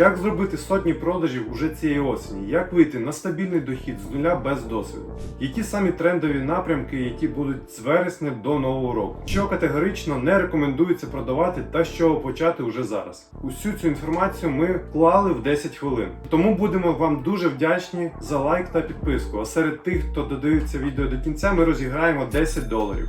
Як зробити сотні продажів уже цієї осені? Як вийти на стабільний дохід з нуля без досвіду? Які самі трендові напрямки, які будуть з вересня до нового року? Що категорично не рекомендується продавати та з чого почати уже зараз? Усю цю інформацію ми вклали в 10 хвилин. Тому будемо вам дуже вдячні за лайк та підписку. А серед тих, хто додивиться відео до кінця, ми розіграємо 10 доларів.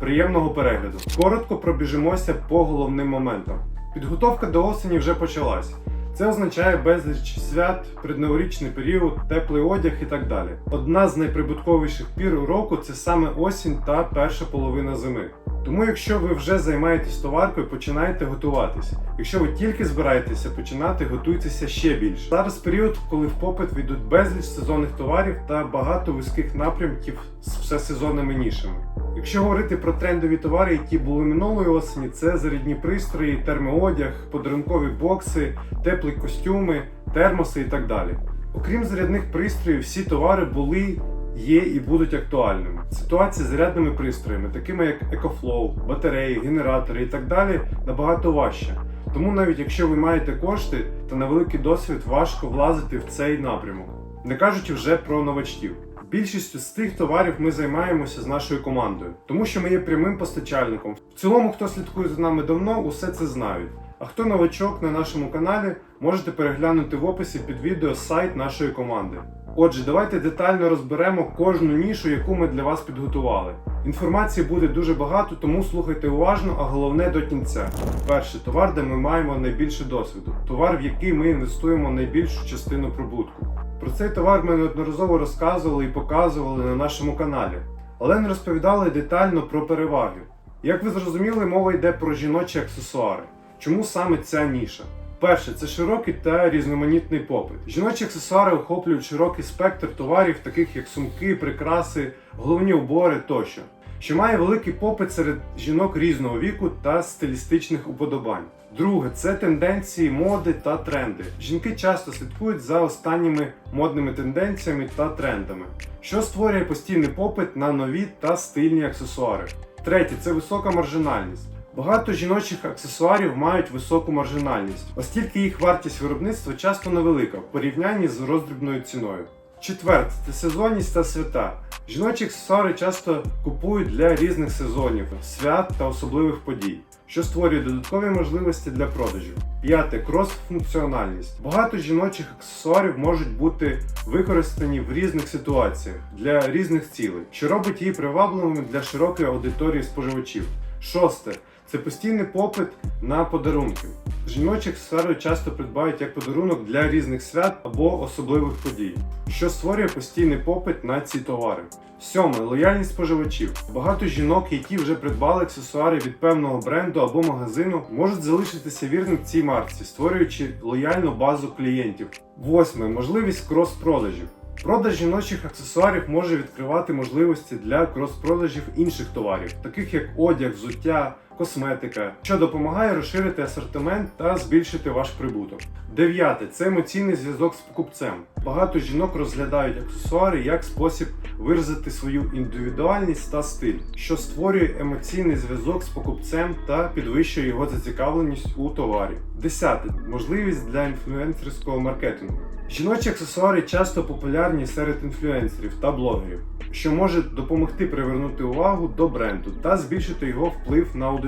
Приємного перегляду. Коротко пробіжимося по головним моментам. Підготовка до осені вже почалась. Це означає безліч свят, предноворічний період, теплий одяг і так далі. Одна з найприбутковіших пір року це саме осінь та перша половина зими. Тому, якщо ви вже займаєтесь товаркою, починайте готуватись. Якщо ви тільки збираєтеся починати, готуйтеся ще більше. Зараз період, коли в попит війдуть безліч сезонних товарів та багато вузьких напрямків з всесезонними нішами. Якщо говорити про трендові товари, які були минулої осені, це зарядні пристрої, термоодяг, подарункові бокси, теплі костюми, термоси і так далі. Окрім зарядних пристроїв, всі товари були, є і будуть актуальними. Ситуація з зарядними пристроями, такими як EcoFlow, батареї, генератори і так далі, набагато важча. Тому навіть якщо ви маєте кошти та невеликий досвід, важко влазити в цей напрямок, не кажучи вже про новачків. Більшістю з тих товарів ми займаємося з нашою командою, тому що ми є прямим постачальником. В цілому, хто слідкує за нами давно, усе це знають. А хто новачок на нашому каналі, можете переглянути в описі під відео сайт нашої команди. Отже, давайте детально розберемо кожну нішу, яку ми для вас підготували. Інформації буде дуже багато, тому слухайте уважно, а головне до кінця. Перше товар, де ми маємо найбільше досвіду. Товар, в який ми інвестуємо найбільшу частину прибутку. Про цей товар ми неодноразово розказували і показували на нашому каналі, але не розповідали детально про переваги. Як ви зрозуміли, мова йде про жіночі аксесуари. Чому саме ця ніша? Перше, це широкий та різноманітний попит. Жіночі аксесуари охоплюють широкий спектр товарів, таких як сумки, прикраси, головні убори тощо, що має великий попит серед жінок різного віку та стилістичних уподобань. Друге, це тенденції моди та тренди. Жінки часто слідкують за останніми модними тенденціями та трендами, що створює постійний попит на нові та стильні аксесуари. Третє це висока маржинальність. Багато жіночих аксесуарів мають високу маржинальність, оскільки їх вартість виробництва часто невелика в порівнянні з роздрібною ціною. Четверте це сезонність та свята. Жіночі аксесуари часто купують для різних сезонів, свят та особливих подій, що створює додаткові можливості для продажів. П'яте крос-функціональність. Багато жіночих аксесуарів можуть бути використані в різних ситуаціях для різних цілей, що робить її привабливими для широкої аудиторії споживачів. Шосте це постійний попит на подарунки. Жіночі аксесуари часто придбають як подарунок для різних свят або особливих подій, що створює постійний попит на ці товари. Сьоме лояльність споживачів. Багато жінок, які вже придбали аксесуари від певного бренду або магазину, можуть залишитися вірним цій марці, створюючи лояльну базу клієнтів. Восьме можливість крос-продажів. Продаж жіночих аксесуарів може відкривати можливості для крос-продажів інших товарів, таких як одяг, взуття, косметика, що допомагає розширити асортимент та збільшити ваш прибуток. Дев'яте це емоційний зв'язок з покупцем. Багато жінок розглядають аксесуари як спосіб виразити свою індивідуальність та стиль, що створює емоційний зв'язок з покупцем та підвищує його зацікавленість у товарі. Десяте можливість для інфлюенсерського маркетингу. Жіночі аксесуари часто популярні серед інфлюенсерів та блогерів, що може допомогти привернути увагу до бренду та збільшити його вплив на аудиторію.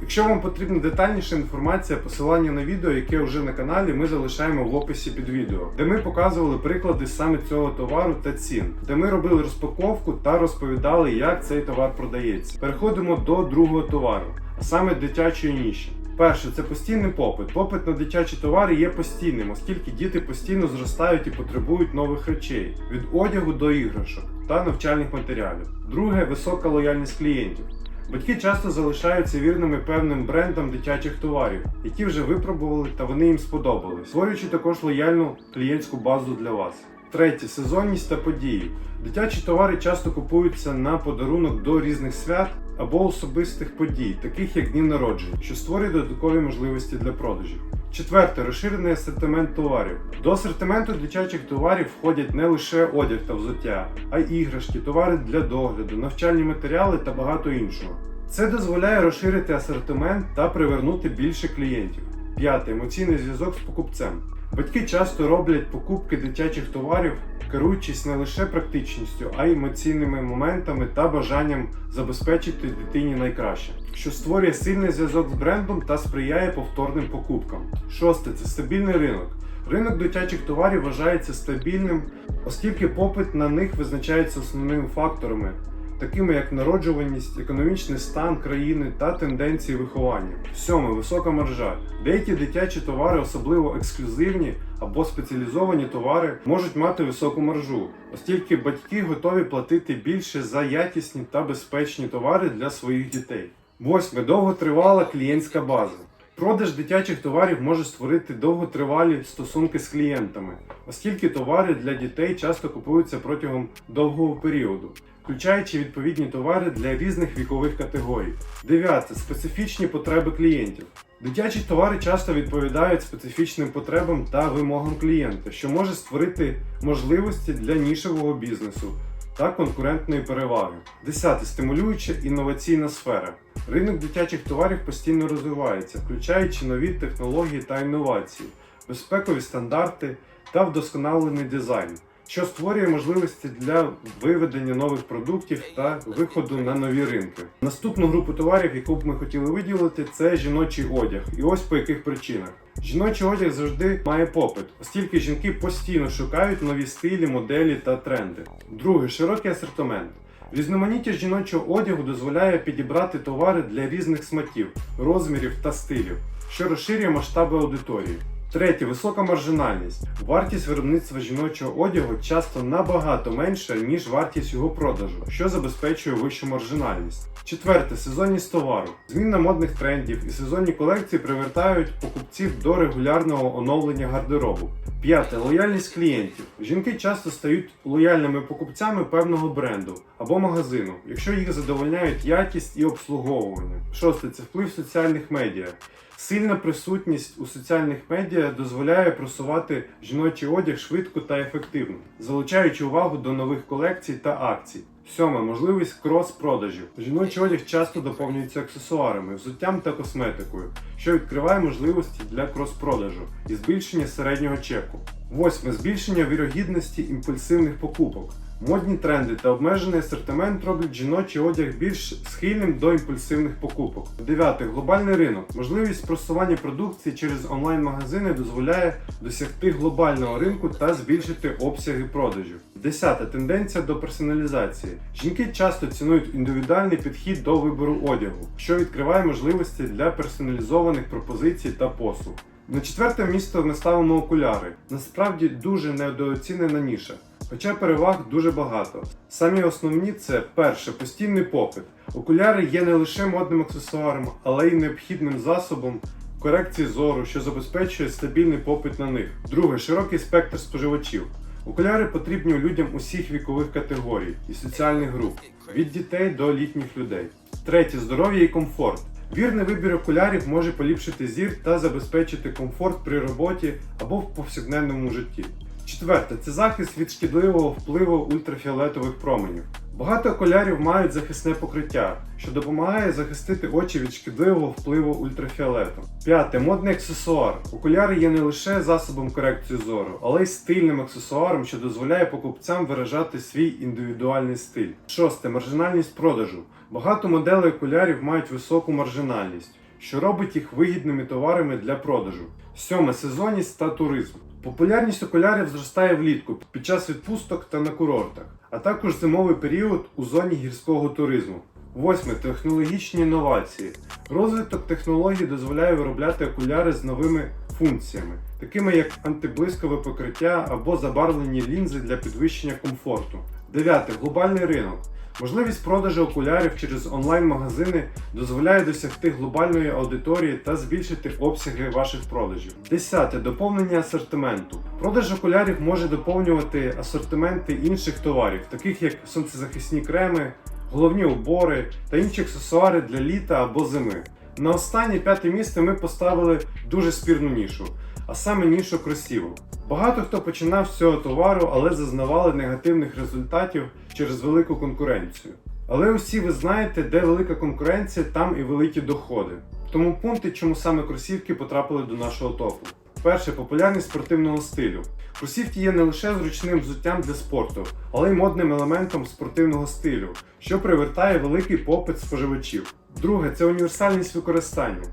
Якщо вам потрібна детальніша інформація, посилання на відео, яке вже на каналі, ми залишаємо в описі під відео, де ми показували приклади саме цього товару та цін, де ми робили розпаковку та розповідали, як цей товар продається. Переходимо до другого товару, а саме дитячої ніші. Перше, це постійний попит. Попит на дитячі товари є постійним, оскільки діти постійно зростають і потребують нових речей від одягу до іграшок та навчальних матеріалів. Друге висока лояльність клієнтів. Батьки часто залишаються вірними певним брендам дитячих товарів, які вже випробували та вони їм сподобались, створюючи також лояльну клієнтську базу для вас. Третє сезонність та події. Дитячі товари часто купуються на подарунок до різних свят або особистих подій, таких як дні народження, що створює додаткові можливості для продажів. Четверте розширений асортимент товарів. До асортименту дитячих товарів входять не лише одяг та взуття, а й іграшки, товари для догляду, навчальні матеріали та багато іншого. Це дозволяє розширити асортимент та привернути більше клієнтів. П'яте емоційний зв'язок з покупцем. Батьки часто роблять покупки дитячих товарів, керуючись не лише практичністю, а й емоційними моментами та бажанням забезпечити дитині найкраще, що створює сильний зв'язок з брендом та сприяє повторним покупкам. Шосте це стабільний ринок. Ринок дитячих товарів вважається стабільним, оскільки попит на них визначається основними факторами, такими як народжуваність, економічний стан країни та тенденції виховання. Сьоме висока маржа. Деякі дитячі товари, особливо ексклюзивні або спеціалізовані товари, можуть мати високу маржу, оскільки батьки готові платити більше за якісні та безпечні товари для своїх дітей. Восьме довготривала клієнтська база. Продаж дитячих товарів може створити довготривалі стосунки з клієнтами, оскільки товари для дітей часто купуються протягом довгого періоду, включаючи відповідні товари для різних вікових категорій. Дев'яте специфічні потреби клієнтів. Дитячі товари часто відповідають специфічним потребам та вимогам клієнта, що може створити можливості для нішевого бізнесу та конкурентної переваги. Десяте стимулююча інноваційна сфера. Ринок дитячих товарів постійно розвивається, включаючи нові технології та інновації, безпекові стандарти та вдосконалений дизайн, що створює можливості для виведення нових продуктів та виходу на нові ринки. Наступну групу товарів, яку б ми хотіли виділити, це жіночий одяг. І ось по яких причинах. Жіночий одяг завжди має попит, оскільки жінки постійно шукають нові стилі, моделі та тренди. Друге широкий асортимент. Різноманіття жіночого одягу дозволяє підібрати товари для різних смаків, розмірів та стилів, що розширює масштаби аудиторії. Третє висока маржинальність. Вартість виробництва жіночого одягу часто набагато менша, ніж вартість його продажу, що забезпечує вищу маржинальність. Четверте сезонність товару. Зміна модних трендів і сезонні колекції привертають покупців до регулярного оновлення гардеробу. П'яте лояльність клієнтів. Жінки часто стають лояльними покупцями певного бренду або магазину, якщо їх задовольняють якість і обслуговування. Шосте це вплив соціальних медіа. Сильна присутність у соціальних медіа дозволяє просувати жіночий одяг швидко та ефективно, залучаючи увагу до нових колекцій та акцій. Сьоме можливість крос-продажів. Жіночий одяг часто доповнюється аксесуарами, взуттям та косметикою, що відкриває можливості для крос-продажу і збільшення середнього чеку. Восьме збільшення вірогідності імпульсивних покупок. Модні тренди та обмежений асортимент роблять жіночий одяг більш схильним до імпульсивних покупок. Дев'яте глобальний ринок. Можливість просування продукції через онлайн-магазини дозволяє досягти глобального ринку та збільшити обсяги продажів. Десяте тенденція до персоналізації. Жінки часто цінують індивідуальний підхід до вибору одягу, що відкриває можливості для персоналізованих пропозицій та послуг. На четверте місце ми ставимо окуляри. Насправді дуже недооцінена ніша. Хоча переваг дуже багато. Самі основні це перше постійний попит. Окуляри є не лише модним аксесуаром, але й необхідним засобом корекції зору, що забезпечує стабільний попит на них. Друге широкий спектр споживачів. Окуляри потрібні людям усіх вікових категорій і соціальних груп, від дітей до літніх людей. Третє здоров'я і комфорт. Вірний вибір окулярів може поліпшити зір та забезпечити комфорт при роботі або в повсякденному житті. Четверте це захист від шкідливого впливу ультрафіолетових променів. Багато окулярів мають захисне покриття, що допомагає захистити очі від шкідливого впливу ультрафіолету. П'яте модний аксесуар. Окуляри є не лише засобом корекції зору, але й стильним аксесуаром, що дозволяє покупцям виражати свій індивідуальний стиль. Шосте маржинальність продажу. Багато моделей окулярів мають високу маржинальність, що робить їх вигідними товарами для продажу. Сьоме сезонність та туризм. Популярність окулярів зростає влітку під час відпусток та на курортах, а також зимовий період у зоні гірського туризму. Восьме технологічні інновації. Розвиток технологій дозволяє виробляти окуляри з новими функціями, такими як антиблискове покриття або забарвлені лінзи для підвищення комфорту. Дев'яте глобальний ринок. Можливість продажу окулярів через онлайн-магазини дозволяє досягти глобальної аудиторії та збільшити обсяги ваших продажів. Десяте доповнення асортименту. Продаж окулярів може доповнювати асортименти інших товарів, таких як сонцезахисні креми, головні убори та інші аксесуари для літа або зими. На останнє п'яте місце ми поставили дуже спірну нішу, а саме нішу кросівок. Багато хто починав з цього товару, але зазнавали негативних результатів через велику конкуренцію. Але усі ви знаєте, де велика конкуренція, там і великі доходи. Тому пункти, чому саме кросівки потрапили до нашого топу. Перше популярність спортивного стилю. Кросівки є не лише зручним взуттям для спорту, але й модним елементом спортивного стилю, що привертає великий попит споживачів. Друге це універсальність використання.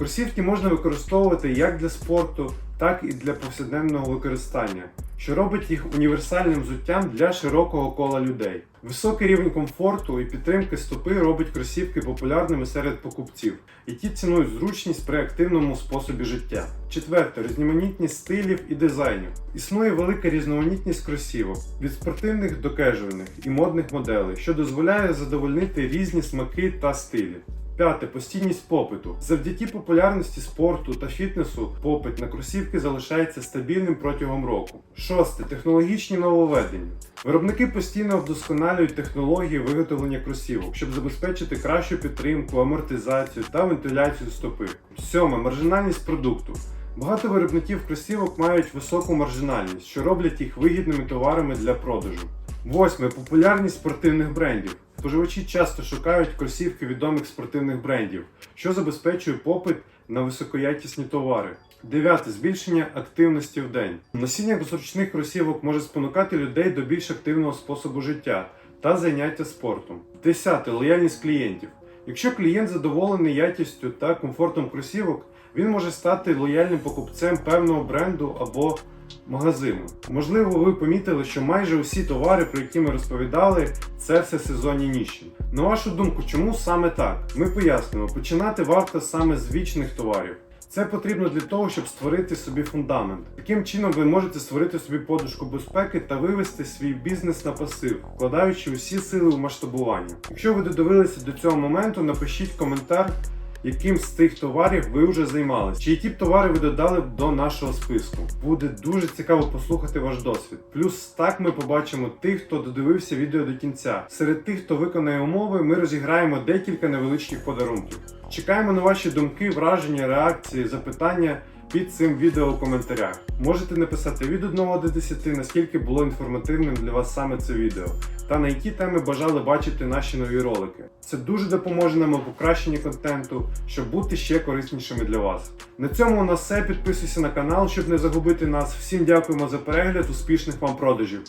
Кросівки можна використовувати як для спорту, так і для повсякденного використання, що робить їх універсальним взуттям для широкого кола людей. Високий рівень комфорту і підтримки стопи робить кросівки популярними серед покупців, які цінують зручність при активному способі життя. Четверте різноманітність стилів і дизайнів. Існує велика різноманітність кросівок від спортивних до кежуальних і модних моделей, що дозволяє задовольнити різні смаки та стилі. П'яте постійність попиту. Завдяки популярності спорту та фітнесу попит на кросівки залишається стабільним протягом року. Шосте технологічні нововведення. Виробники постійно вдосконалюють технології виготовлення кросівок, щоб забезпечити кращу підтримку, амортизацію та вентиляцію стопи. Сьоме маржинальність продукту. Багато виробників кросівок мають високу маржинальність, що роблять їх вигідними товарами для продажу. Восьме популярність спортивних брендів. Споживачі часто шукають кросівки відомих спортивних брендів, що забезпечує попит на високоякісні товари. Дев'яте збільшення активності в день. Носіння зручних кросівок може спонукати людей до більш активного способу життя та заняття спортом. Десяте лояльність клієнтів. Якщо клієнт задоволений якістю та комфортом кросівок, він може стати лояльним покупцем певного бренду або магазину. Можливо, ви помітили, що майже усі товари, про які ми розповідали, це все сезонні ніші. На вашу думку, чому саме так? Ми пояснимо, починати варто саме з вічних товарів. Це потрібно для того, щоб створити собі фундамент. Таким чином ви можете створити собі подушку безпеки та вивести свій бізнес на пасив, вкладаючи усі сили у масштабування. Якщо ви додивилися до цього моменту, напишіть коментар, яким з тих товарів ви вже займалися, чи які б товари ви додали до нашого списку. Буде дуже цікаво послухати ваш досвід. Плюс так ми побачимо тих, хто додивився відео до кінця. Серед тих, хто виконає умови, ми розіграємо декілька невеличких подарунків. Чекаємо на ваші думки, враження, реакції, запитання під цим відео у коментарях. Можете написати від 1 до 10, наскільки було інформативним для вас саме це відео, та на які теми бажали бачити наші нові ролики. Це дуже допоможе нам у покращенні контенту, щоб бути ще кориснішими для вас. На цьому у нас все. Підписуйся на канал, щоб не загубити нас. Всім дякуємо за перегляд, успішних вам продажів!